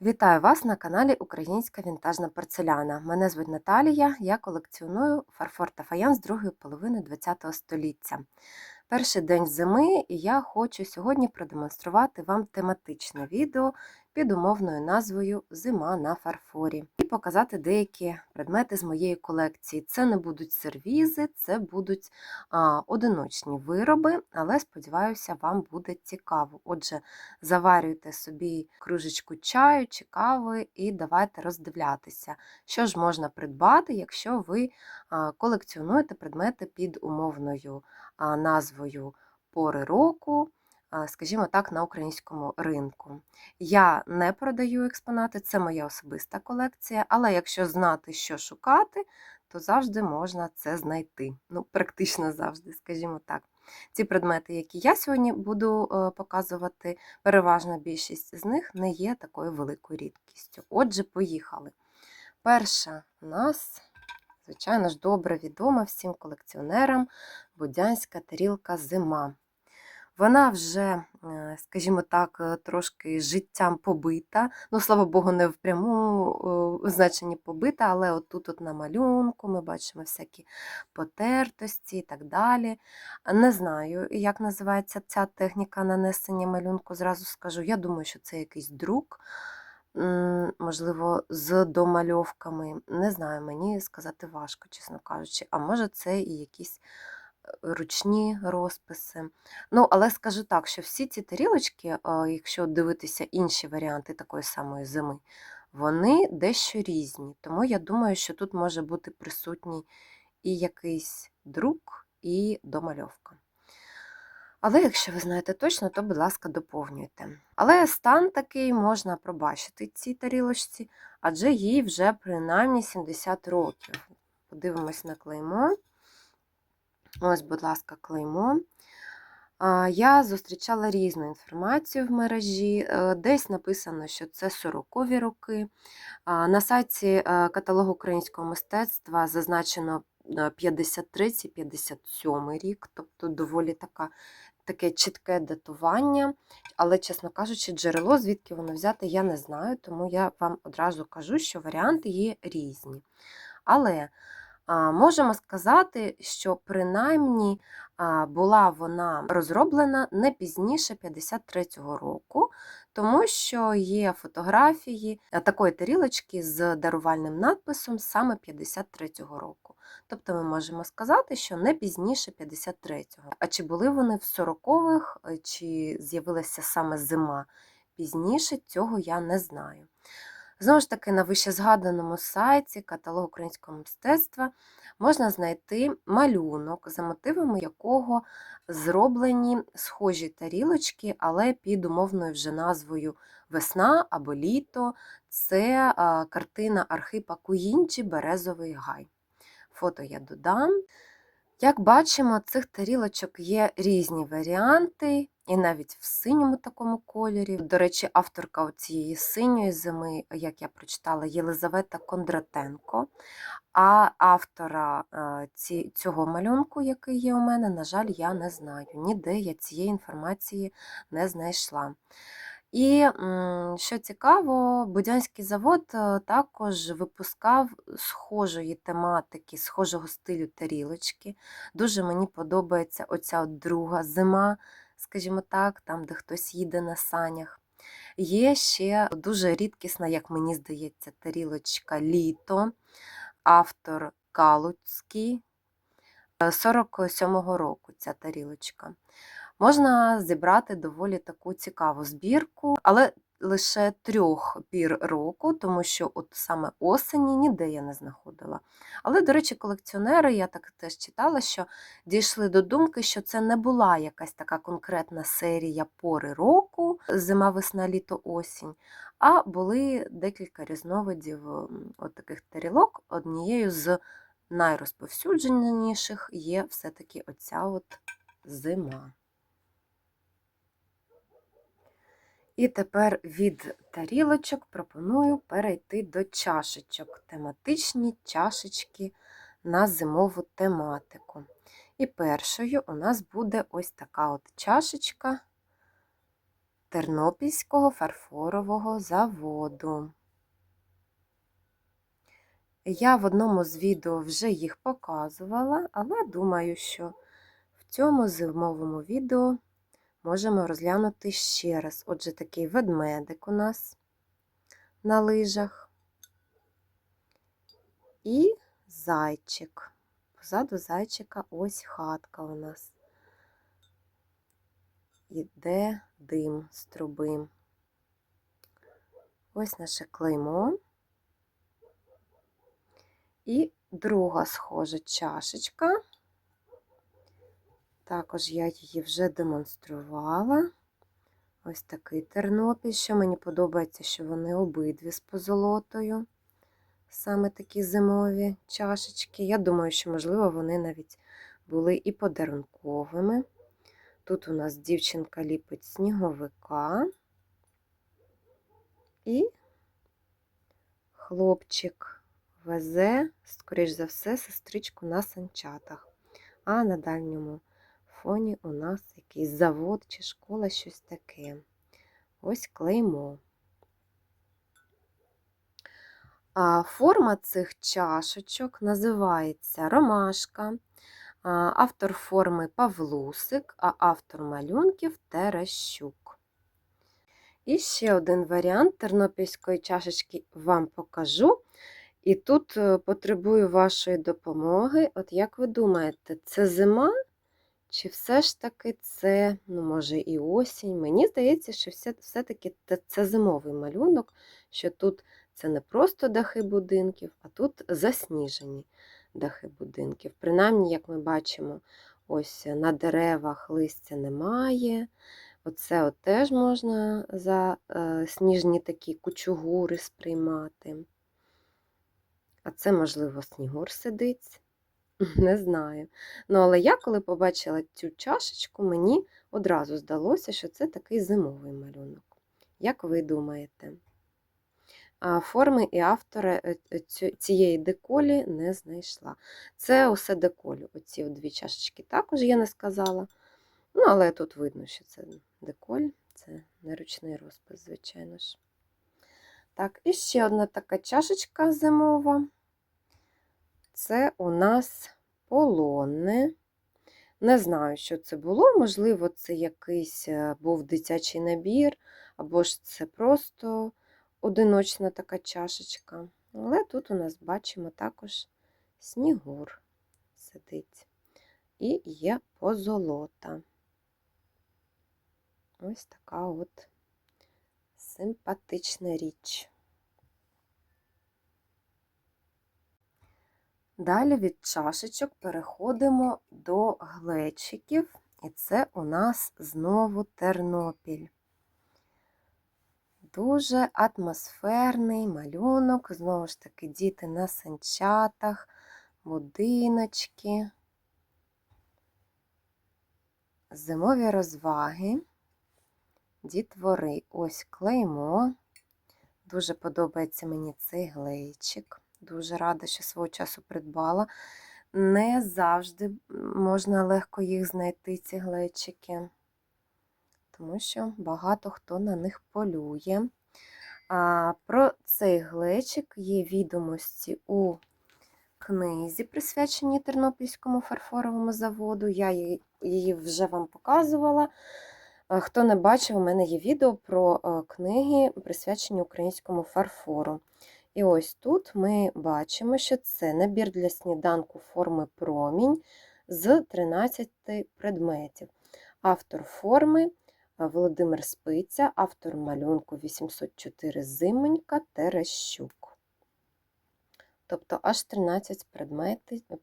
Вітаю вас на каналі Українська вінтажна порцеляна. Мене звуть Наталія, я колекціоную фарфор та фаянс другої половини ХХ століття. Перший день зими, і я хочу сьогодні продемонструвати вам тематичне відео під умовною назвою Зима на фарфорі показати деякі предмети з моєї колекції. Це не будуть сервізи, це будуть а, одиночні вироби, але сподіваюся, вам буде цікаво. Отже, заварюйте собі кружечку чаю чи кави і давайте роздивлятися, що ж можна придбати, якщо ви колекціонуєте предмети під умовною назвою пори року, скажімо так, на українському ринку. Я не продаю експонати, це моя особиста колекція, але якщо знати, що шукати, то завжди можна це знайти. Ну, практично завжди, скажімо так. Ці предмети, які я сьогодні буду е, показувати, переважна більшість з них не є такою великою рідкістю. Отже, поїхали. Перша у нас, звичайно ж, добре відома всім колекціонерам будянська тарілка зима. Вона вже, е, скажімо так, е, трошки життям побита. Ну, слава Богу, не в прямому е, значенні побита, але отут от на малюнку ми бачимо всякі потертості і так далі. Не знаю, як називається ця техніка нанесення малюнку, зразу скажу. Я думаю, що це якийсь друк, можливо, з домальовками. Не знаю, мені сказати важко, чесно кажучи. А може, це і якісь ручні розписи. Ну, але скажу так, що всі ці тарілочки, якщо дивитися інші варіанти такої самої зими, вони дещо різні. Тому я думаю, що тут може бути присутній і якийсь друк, і домальовка. Але якщо ви знаєте точно, то, будь ласка, доповнюйте. Але стан такий можна пробачити цій тарілочці, адже їй вже принаймні 70 років. Подивимось на клеймо. Ось, будь ласка, клеймо. Я зустрічала різну інформацію в мережі. Е, Десь написано, що це 40-ві роки. На сайті е, каталогу українського мистецтва зазначено 53-57 рік, тобто доволі така, таке чітке датування. Але, чесно кажучи, джерело, звідки воно взяти, я не знаю, тому я вам одразу кажу, що варіанти є різні. Але Можемо сказати, що принаймні була вона розроблена не пізніше 53-го року, тому що є фотографії такої тарілочки з дарувальним надписом саме 53-го року. Тобто ми можемо сказати, що не пізніше 53-го. А чи були вони в 40-х, е, чи з'явилася саме зима пізніше, цього я не знаю. Знову ж таки, на вищезгаданому сайті каталог українського мистецтва можна знайти малюнок, за мотивами якого зроблені схожі тарілочки, але під умовною вже назвою Весна або літо. Це картина Архипа Куїнчі Березовий гай. Фото я додам. Як бачимо, цих тарілочок є різні варіанти, і навіть в синьому такому кольорі. До речі, авторка цієї синьої зими, як я прочитала, Єлизавета Кондратенко. А автора е, цього малюнку, який є у мене, на жаль, я не знаю. Ніде я цієї інформації не знайшла. І що цікаво, Будянський завод е, також випускав схожої тематики, схожого стилю тарілочки. Дуже мені подобається оця друга зима, скажімо так, там, де хтось їде на санях. Є ще дуже рідкісна, як мені здається, тарілочка літо, автор Калуцький 47-го року ця тарілочка можна зібрати доволі таку цікаву збірку, але лише трьох пір року, тому що от саме осені ніде я не знаходила. Але, до речі, колекціонери, я так теж читала, що дійшли до думки, що це не була якась така конкретна серія пори року, зима, весна, літо, осінь. А були декілька різновидів от таких тарілок. Однією з найрозповсюдженіших є все-таки оця от зима. І тепер від тарілочок пропоную перейти до чашечок, тематичні чашечки на зимову тематику. І першою у нас буде ось така от чашечка Тернопільського фарфорового заводу. Я в одному з відео вже їх показувала, але думаю, що в цьому зимовому відео можемо розглянути ще раз. Отже, такий ведмедик у нас на лижах і зайчик. Позаду зайчика ось хатка у нас. Іде дим з труби. Ось наше клеймо. І друга схожа чашечка. Також я її вже демонструвала. Ось такий тернопіль. Що мені подобається, що вони обидві з позолотою. Саме такі зимові чашечки. Я думаю, що, можливо, вони навіть були і подарунковими. Тут у нас дівчинка ліпить сніговика і хлопчик везе, скоріш за все, сестричку на санчатах. А на дальньому фоні у нас якийсь завод чи школа, щось таке. Ось клеймо. А Форма цих чашечок називається ромашка, автор форми Павлусик, а автор малюнків Терещук. І ще один варіант тернопільської чашечки вам покажу. І тут е, потребую вашої допомоги. От як ви думаєте, це зима? Чи все ж таки це, ну, може, і осінь? Мені здається, що все-таки це зимовий малюнок, що тут це не просто дахи будинків, а тут засніжені дахи будинків. Принаймні, як ми бачимо, ось на деревах листя немає. Оце от теж можна за е, сніжні такі кучугури сприймати. А це, можливо, снігур сидить. Не знаю. Ну, але я, коли побачила цю чашечку, мені одразу здалося, що це такий зимовий малюнок. Як ви думаєте? А форми і автори е, е, цієї деколі не знайшла. Це усе деколі. Оці дві чашечки також я не сказала. Ну, але тут видно, що це деколь, це неручний розпис, звичайно ж. Так, і ще одна така чашечка зимова. Це у нас полонне. Не знаю, що це було. Можливо, це якийсь е, був дитячий набір, або ж це просто одиночна така чашечка. Але тут у нас бачимо також снігур сидить. І є позолота. Ось така от симпатична річ. Далі від чашечок переходимо до глечиків, і це у нас знову Тернопіль. Дуже атмосферний малюнок, знову ж таки, діти на санчатах, будиночки, зимові розваги, дітвори. Ось клеймо. Дуже подобається мені цей глейчик. Дуже рада, що свого часу придбала. Не завжди можна легко їх знайти, ці глечики, тому що багато хто на них полює. А Про цей глечик є відомості у книзі, присвяченій Тернопільському фарфоровому заводу. Я її вже вам показувала. Хто не бачив, у мене є відео про е, книги, присвячені українському фарфору. І ось тут ми бачимо, що це набір для сніданку форми промінь з 13 предметів. Автор форми Володимир Спиця, автор малюнку 804 Зименька Терещук. Тобто аж 13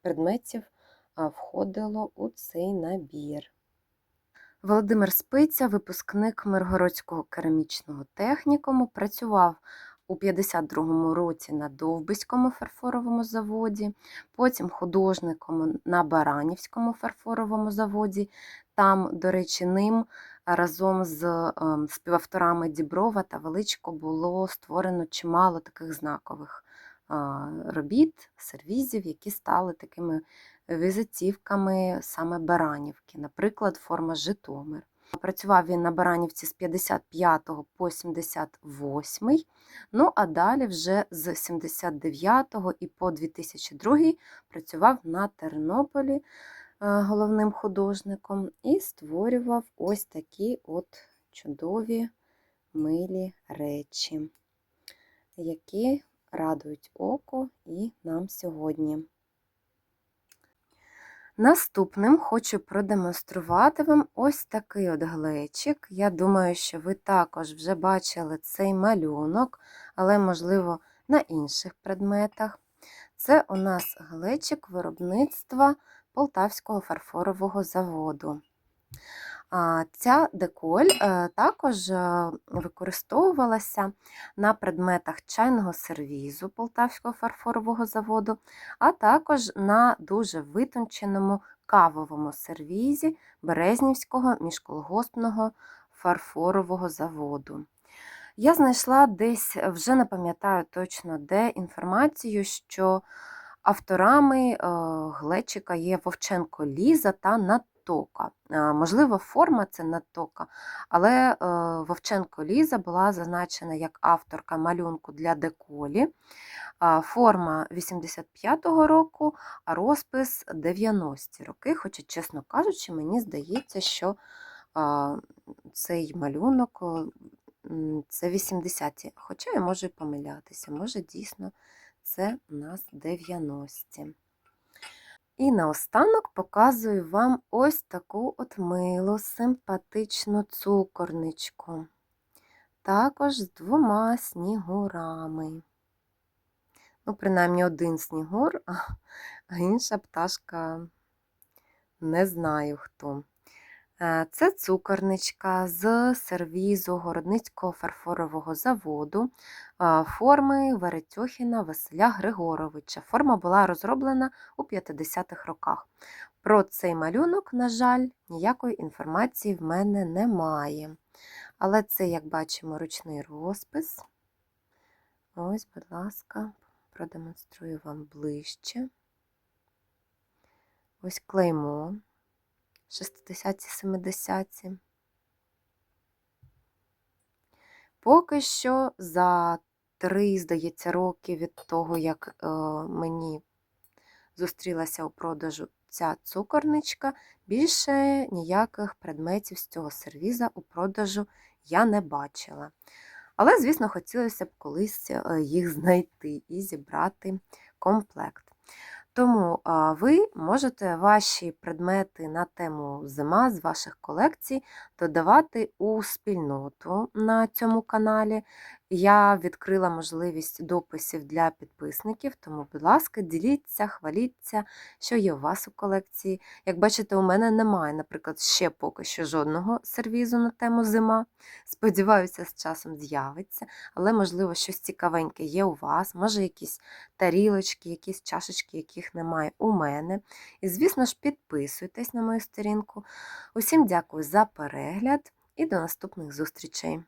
предметів входило у цей набір. Володимир Спиця, випускник Миргородського керамічного технікуму, працював у 52-му році на Довбиському фарфоровому заводі, потім художником на Баранівському фарфоровому заводі. Там, до речі, ним разом з ем, співавторами Діброва та Величко було створено чимало таких знакових робіт, сервізів, які стали такими візитівками саме Баранівки, наприклад, форма Житомир. Працював він на Баранівці з 55 по 78. Ну, а далі вже з 79 і по 2002 працював на Тернополі е, головним художником і створював ось такі от чудові милі речі, які радують око і нам сьогодні. Наступним хочу продемонструвати вам ось такий от глечик. Я думаю, що ви також вже бачили цей малюнок, але, можливо, на інших предметах. Це у нас глечик виробництва Полтавського фарфорового заводу. Ця деколь е, також е, використовувалася на предметах чайного сервізу Полтавського фарфорового заводу, а також на дуже витонченому кавовому сервізі Березнівського міжколгоспного фарфорового заводу. Я знайшла десь, вже не пам'ятаю точно де інформацію, що авторами е, глечика є Вовченко Ліза та Натока. Е, Можливо, форма це Натока, але е, Вовченко Ліза була зазначена як авторка малюнку для деколі. Форма 85-го року, а розпис 90-ті роки. Хоча, чесно кажучи, мені здається, що цей малюнок це 80-ті. Хоча я можу помилятися, може дійсно це у нас 90-ті. І наостанок показую вам ось таку от милу, симпатичну цукорничку. Також з двома снігурами. Ну, принаймні один снігур, а інша пташка не знаю хто. Е, Це цукорничка з сервізу Городницького фарфорового заводу е, форми Веретьохіна Василя Григоровича. Форма була розроблена у 50-х роках. Про цей малюнок, на жаль, ніякої інформації в мене немає. Але це, як бачимо, ручний розпис. Ось, будь ласка, продемонструю вам ближче. Ось клеймо 60-70. Поки що за три, здається, роки від того, як е, мені зустрілася у продажу ця цукорничка, більше ніяких предметів з цього сервіза у продажу я не бачила. Але, звісно, хотілося б колись е, їх знайти і зібрати комплект. Тому ви можете ваші предмети на тему зима з ваших колекцій додавати у спільноту на цьому каналі. Я відкрила можливість дописів для підписників, тому, будь ласка, діліться, хваліться, що є у вас у колекції. Як бачите, у мене немає, наприклад, ще поки що жодного сервізу на тему зима. Сподіваюся, з часом з'явиться, але, можливо, щось цікавеньке є у вас, може, якісь тарілочки, якісь чашечки, яких немає у мене. І, звісно ж, підписуйтесь на мою сторінку. Усім дякую за перегляд і до наступних зустрічей!